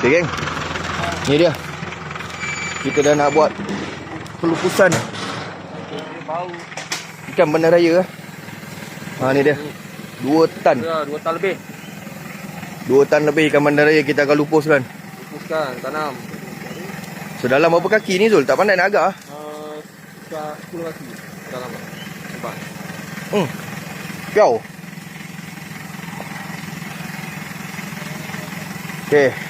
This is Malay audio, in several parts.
Okay geng Ni dia Kita dah nak buat Pelupusan Ikan bandar raya Ha ni dia Dua tan Ya, dua tan lebih. Dua tan lebih ikan bandar raya kita akan lupuskan Lupuskan, tanam. So dalam berapa kaki ni Zul? Tak pandai nak agak ah? Uh, sekitar 10 kaki dalam. Nampak? Hmm Kau Okay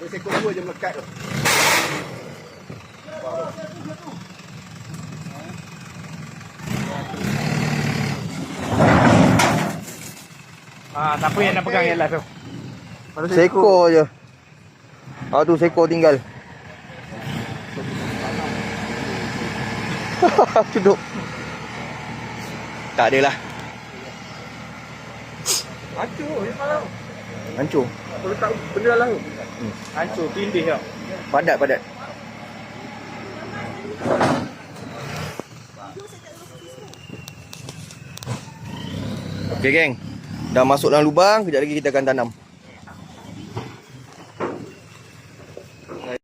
Habis sekor dua je melekat tu. Ah, siapa yang nak pegang yang last tu? Seekor je Ah tu seekor tinggal Duduk Tak adalah Hancur je malam. Hancur Aku letak benda dalam tu. Hancur, tindih tau. Padat padat. Okay geng. Dah masuk dalam lubang Kejap lagi kita akan tanam